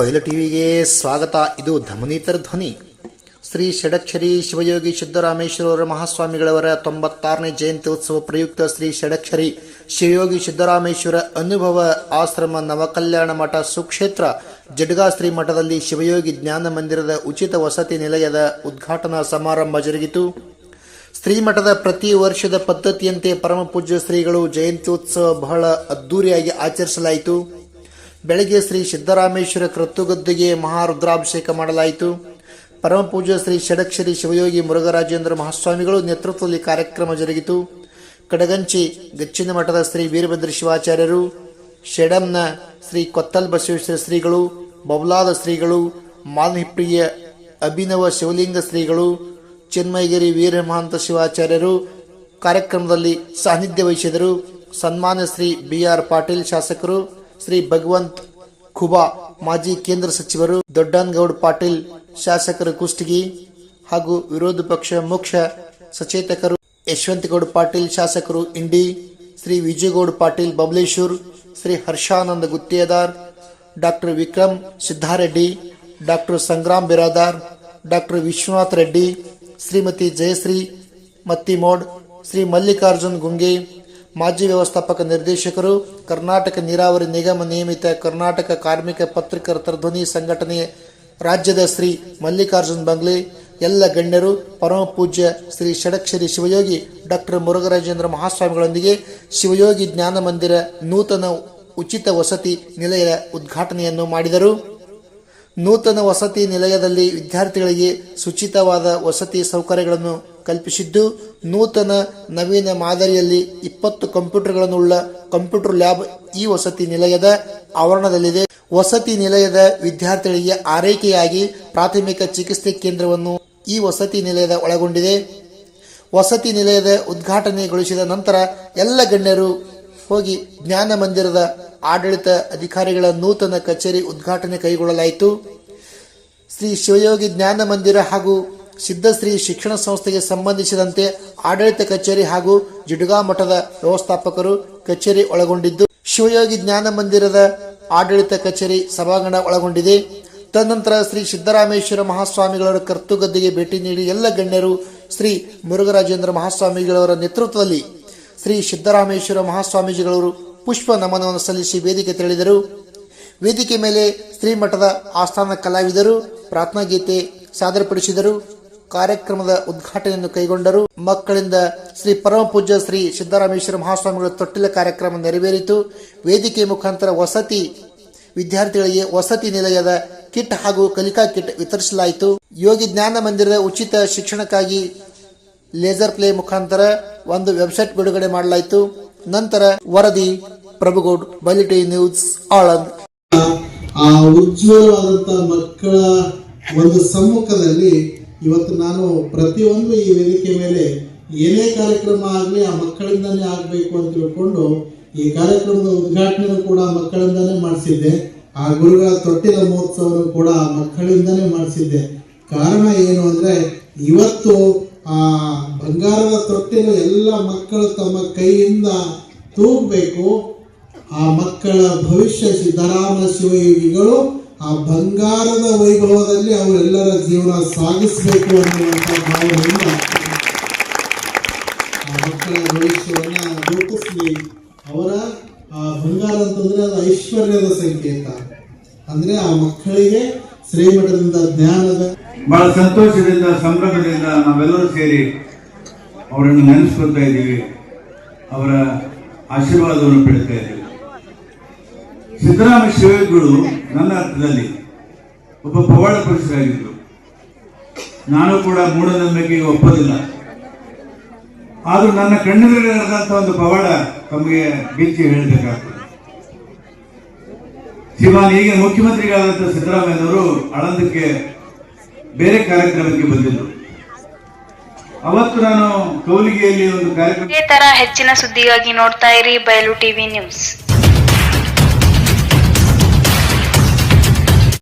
ಬಯಲು ಟಿವಿಗೆ ಸ್ವಾಗತ. ಇದು ಧಮನೀತರ ಧ್ವನಿ. ಶ್ರೀ ಷಡಕ್ಷರಿ ಶಿವಯೋಗಿ ಸಿದ್ದರಾಮೇಶ್ವರವರ ಮಹಾಸ್ವಾಮಿಗಳವರ ತೊಂಬತ್ತಾರನೇ ಜಯಂತಿ ಉತ್ಸವ ಪ್ರಯುಕ್ತ ಶ್ರೀ ಷಡಕ್ಷರಿ ಶಿವಯೋಗಿ ಸಿದ್ದರಾಮೇಶ್ವರ ಅನುಭವ ಆಶ್ರಮ ನವಕಲ್ಯಾಣ ಮಠ ಸುಕ್ಷೇತ್ರ ಜಡ್ಗಾ ಶ್ರೀ ಮಠದಲ್ಲಿ ಶಿವಯೋಗಿ ಜ್ಞಾನ ಮಂದಿರದ ಉಚಿತ ವಸತಿ ನಿಲಯದ ಉದ್ಘಾಟನಾ ಸಮಾರಂಭ ಜರುಗಿತು. ಶ್ರೀಮಠದ ಪ್ರತಿ ವರ್ಷದ ಪದ್ಧತಿಯಂತೆ ಪರಮ ಪೂಜ್ಯ ಶ್ರೀಗಳು ಜಯಂತ್ಯೋತ್ಸವ ಬಹಳ ಅದ್ದೂರಿಯಾಗಿ ಆಚರಿಸಲಾಯಿತು. ಬೆಳಗ್ಗೆ ಶ್ರೀ ಸಿದ್ದರಾಮೇಶ್ವರ ಕೃತ್ತುಗದ್ದಿಗೆ ಮಹಾರುದ್ರಾಭಿಷೇಕ ಮಾಡಲಾಯಿತು. ಪರಮ ಪೂಜ್ಯ ಶ್ರೀ ಷಡಕ್ಷರಿ ಶಿವಯೋಗಿ ಮುರುಘರಾಜೇಂದ್ರ ಮಹಾಸ್ವಾಮಿಗಳು ನೇತೃತ್ವದಲ್ಲಿ ಕಾರ್ಯಕ್ರಮ ಜರುಗಿತು. ಕಡಗಂಚಿ ಗಚ್ಚಿನ ಮಠದ ಶ್ರೀ ವೀರಭದ್ರ ಶಿವಾಚಾರ್ಯರು, ಶೆಡಂನ ಶ್ರೀ ಕೊತ್ತಲ್ ಬಸವೇಶ್ವರ ಶ್ರೀಗಳು, ಬೌಲಾದ ಶ್ರೀಗಳು ಮಾನಹಿಪ್ರಿಯ ಅಭಿನವ ಶಿವಲಿಂಗ ಶ್ರೀಗಳು, ಚಿನ್ಮಯಗಿರಿ ವೀರಮಹಂತ ಶಿವಾಚಾರ್ಯರು ಕಾರ್ಯಕ್ರಮದಲ್ಲಿ ಸಾನ್ನಿಧ್ಯ ವಹಿಸಿದರು. ಸನ್ಮಾನ್ಯ ಶ್ರೀ ಬಿ ಆರ್ ಪಾಟೀಲ್ ಶಾಸಕರು ಶ್ರೀ ಭಗವಂತ್ ಖುಬಾ, ಮಾಜಿ ಕೇಂದ್ರ ಸಚಿವರು ದೊಡ್ಡನಗೌಡ ಪಾಟೀಲ್, ಶಾಸಕರು ಕುಷ್ಟಗಿ ಹಾಗೂ ವಿರೋಧ ಪಕ್ಷ ಮುಖ್ಯ ಸಚೇತಕರು ಯಶವಂತಗೌಡ ಪಾಟೀಲ್, ಶಾಸಕರು Indi, Shri Vijaygowda Patil, Babaleshwar, Shri Harshanand Guttiyadar doctor Vikram Siddareddy doctor Sangram Biradar, doctor Vishwanath Reddy, Shrimati Jayashree Mattimod, Shri Mallikarjun Gunge ಮಾಜಿ ವ್ಯವಸ್ಥಾಪಕ ನಿರ್ದೇಶಕರು, ಕರ್ನಾಟಕ ನೀರಾವರಿ ನಿಗಮ ನಿಯಮಿತ ಕರ್ನಾಟಕ ಕಾರ್ಮಿಕ ಪತ್ರಕರ್ತರ ಧ್ವನಿ ಸಂಘಟನೆ, ರಾಜ್ಯದ ಶ್ರೀ ಮಲ್ಲಿಕಾರ್ಜುನ್ ಬಂಗ್ಲೆ, ಎಲ್ಲ ಗಣ್ಯರು, ಪರಮ ಪೂಜ್ಯ ಶ್ರೀ ಷಡಕ್ಷರಿ ಶಿವಯೋಗಿ ಡಾಕ್ಟರ್ ಮುರುಘರಾಜೇಂದ್ರ ಮಹಾಸ್ವಾಮಿಗಳೊಂದಿಗೆ ಶಿವಯೋಗಿ ಜ್ಞಾನ ಮಂದಿರ ನೂತನ ಉಚಿತ ವಸತಿ ನಿಲಯದ ಉದ್ಘಾಟನೆಯನ್ನು ಮಾಡಿದರು. ನೂತನ ವಸತಿ ನಿಲಯದಲ್ಲಿ ವಿದ್ಯಾರ್ಥಿಗಳಿಗೆ ಸುಚಿತವಾದ ವಸತಿ ಸೌಕರ್ಯಗಳನ್ನು ಕಲ್ಪಿಸಿದ್ದು, ನೂತನ ನವೀನ ಮಾದರಿಯಲ್ಲಿ ಇಪ್ಪತ್ತು ಕಂಪ್ಯೂಟರ್ಗಳನ್ನುಳ್ಳ ಕಂಪ್ಯೂಟರ್ ಲ್ಯಾಬ್ ಈ ವಸತಿ ನಿಲಯದ ಆವರಣದಲ್ಲಿದೆ. ವಸತಿ ನಿಲಯದ ವಿದ್ಯಾರ್ಥಿಗಳಿಗೆ ಆರೈಕೆಯಾಗಿ ಪ್ರಾಥಮಿಕ ಚಿಕಿತ್ಸೆ ಕೇಂದ್ರವನ್ನು ಈ ವಸತಿ ನಿಲಯದ ಒಳಗೊಂಡಿದೆ. ವಸತಿ ನಿಲಯದ ಉದ್ಘಾಟನೆಗೊಳಿಸಿದ ನಂತರ ಎಲ್ಲ ಗಣ್ಯರು ಹೋಗಿ ಜ್ಞಾನ ಮಂದಿರದ ಆಡಳಿತ ಅಧಿಕಾರಿಗಳ ನೂತನ ಕಚೇರಿ ಉದ್ಘಾಟನೆ ಕೈಗೊಳ್ಳಲಾಯಿತು. ಶ್ರೀ ಶಿವಯೋಗಿ ಜ್ಞಾನ ಮಂದಿರ ಹಾಗೂ ಸಿದ್ಧಶ್ರೀ ಶಿಕ್ಷಣ ಸಂಸ್ಥೆಗೆ ಸಂಬಂಧಿಸಿದಂತೆ ಆಡಳಿತ ಕಚೇರಿ ಹಾಗೂ ಜಿಡುಗಾ ಮಠದ ವ್ಯವಸ್ಥಾಪಕರು ಕಚೇರಿ ಒಳಗೊಂಡಿದ್ದು, ಶಿವಯೋಗಿ ಜ್ಞಾನ ಮಂದಿರದ ಆಡಳಿತ ಕಚೇರಿ ಸಭಾಂಗಣ ಒಳಗೊಂಡಿದೆ. ತದನಂತರ ಶ್ರೀ ಸಿದ್ದರಾಮೇಶ್ವರ ಮಹಾಸ್ವಾಮಿಗಳವರ ಕರ್ತುಗದ್ದೆಗೆ ಭೇಟಿ ನೀಡಿ ಎಲ್ಲ ಗಣ್ಯರು ಶ್ರೀ ಮುರುಘರಾಜೇಂದ್ರ ಮಹಾಸ್ವಾಮಿಗಳವರ ನೇತೃತ್ವದಲ್ಲಿ ಶ್ರೀ ಸಿದ್ದರಾಮೇಶ್ವರ ಮಹಾಸ್ವಾಮೀಜಿಗಳವರು ಪುಷ್ಪ ನಮನವನ್ನು ಸಲ್ಲಿಸಿ ವೇದಿಕೆ ತೆರಳಿದರು. ವೇದಿಕೆ ಮೇಲೆ ಶ್ರೀಮಠದ ಆಸ್ಥಾನ ಕಲಾವಿದರು ಪ್ರಾರ್ಥನಾ ಗೀತೆ ಸಾದರಪಡಿಸಿದರು, ಕಾರ್ಯಕ್ರಮದ ಉದ್ಘಾಟನೆಯನ್ನು ಕೈಗೊಂಡರು. ಮಕ್ಕಳಿಂದ ಶ್ರೀ ಪರಮ ಪೂಜ್ಯ ಶ್ರೀ ಸಿದ್ದರಾಮೇಶ್ವರ ಮಹಾಸ್ವಾಮಿಗಳ ತೊಟ್ಟಿಲ ಕಾರ್ಯಕ್ರಮ ನೆರವೇರಿತು. ವೇದಿಕೆ ಮುಖಾಂತರ ವಸತಿ, ವಿದ್ಯಾರ್ಥಿಗಳಿಗೆ ವಸತಿ ನಿಲಯದ ಕಿಟ್ ಹಾಗೂ ಕಲಿಕಾ ಕಿಟ್ ವಿತರಿಸಲಾಯಿತು. ಯೋಗಿ ಜ್ಞಾನ ಮಂದಿರದ ಉಚಿತ ಶಿಕ್ಷಣಕ್ಕಾಗಿ ಲೇಸರ್ ಪ್ಲೇ ಮುಖಾಂತರ ಒಂದು ವೆಬ್ಸೈಟ್ ಬಿಡುಗಡೆ ಮಾಡಲಾಯಿತು. ನಂತರ ವರದಿ, ಪ್ರಭುಗೌಡ್, ಬಲಿಟಿ ನ್ಯೂಸ್ ಆಳಂದ್ ಆ ಉಜ್ವಲವಾದಂತ ಮಕ್ಕಳ ಒಂದು ಸಮ್ಮುಖದಲ್ಲಿ ಇವತ್ತು ನಾನು ಪ್ರತಿಯೊಂದು ಈ ವೇದಿಕೆ ಮೇಲೆ ಏನೇ ಕಾರ್ಯಕ್ರಮ ಆಗಲಿ ಆ ಮಕ್ಕಳಿಂದಾನೇ ಆಗಬೇಕು ಅಂತ ತಿಳ್ಕೊಂಡು ಈ ಕಾರ್ಯಕ್ರಮದ ಉದ್ಘಾಟನೆ ಕೂಡ ಮಕ್ಕಳಿಂದಾನೇ ಮಾಡಿಸಿದ್ದೆ. ಆ ಗುರುಗಳ ತೊಟ್ಟಿನ ಮಹೋತ್ಸವನು ಕೂಡ ಮಕ್ಕಳಿಂದಾನೇ ಮಾಡಿಸಿದ್ದೆ. ಕಾರಣ ಏನು ಅಂದ್ರೆ ಇವತ್ತು ಆ ಬಂಗಾರದ ತೊಟ್ಟಿಲು ಎಲ್ಲ ಮಕ್ಕಳು ತಮ್ಮ ಕೈಯಿಂದ ತೂಗಬೇಕು. ಆ ಮಕ್ಕಳ ಭವಿಷ್ಯ ಸಿದ್ದರಾಮ ಶಿವಯೋಗಿಗಳು ಆ ಬಂಗಾರದ ವೈಭವದಲ್ಲಿ ಅವರೆಲ್ಲರ ಜೀವನ ಸಾಗಿಸಬೇಕು ಅನ್ನುವಂಥ ಭಾವನೆಯಿಂದ ಆ ಮಕ್ಕಳ ಭವಿಷ್ಯವನ್ನು ರೂಪಿಸಲಿ. ಅವರ ಆ ಬಂಗಾರ ಅಂತಂದ್ರೆ ಅದು ಐಶ್ವರ್ಯದ ಸಂಕೇತ. ಅಂದ್ರೆ ಆ ಮಕ್ಕಳಿಗೆ ಶ್ರೀಮಠದಿಂದ ಜ್ಞಾನದ ಬಹಳ ಸಂತೋಷದಿಂದ, ಸಂಭ್ರಮದಿಂದ ನಾವೆಲ್ಲರೂ ಸೇರಿ ಅವರನ್ನು ನೆನೆಸ್ಕೊಳ್ತಾ ಇದ್ದೀವಿ. ಅವರ ಆಶೀರ್ವಾದವನ್ನು ಪಡಿತಾ ಇದ್ದೀವಿ. ಸಿದ್ದರಾಮ ಶಿವಗಳು ನನ್ನ ಅರ್ಥದಲ್ಲಿ ಒಬ್ಬ ಪವಾಡ ಪುರುಷರಾಗಿದ್ದರು. ನಾನು ಕೂಡ ಮೂಢನಂಬಿಕೆಗೆ ಒಪ್ಪೋದಿಲ್ಲ. ಆದರೂ ನನ್ನ ಕಣ್ಣೆದುರಿಗೆ ನಡೆದಂಥ ಒಂದು ಪವಾಡ ತಮಗೆ ಬಿಚ್ಚಿ ಹೇಳಬೇಕಾಗ್ತದೆ. ಶ್ರೀಮಾನ್ ಈಗ ಮುಖ್ಯಮಂತ್ರಿಗಳಾದಂಥ ಸಿದ್ದರಾಮಯ್ಯನವರು ಆಳಂದಕ್ಕೆ ಬೇರೆ ಕಾರ್ಯಕ್ರಮಕ್ಕೆ ಬಂದಿದ್ದರು ಅವತ್ತು ನಾನು ಕೌಲಿಗೆಯಲ್ಲಿ ಒಂದು ಕಾರ್ಯಕ್ರಮ ತರ ಹೆಚ್ಚಿನ ಸುದ್ದಿಗಾಗಿ ನೋಡ್ತಾ ಇರಿ ಬಯಲು ಟಿವಿ ನ್ಯೂಸ್.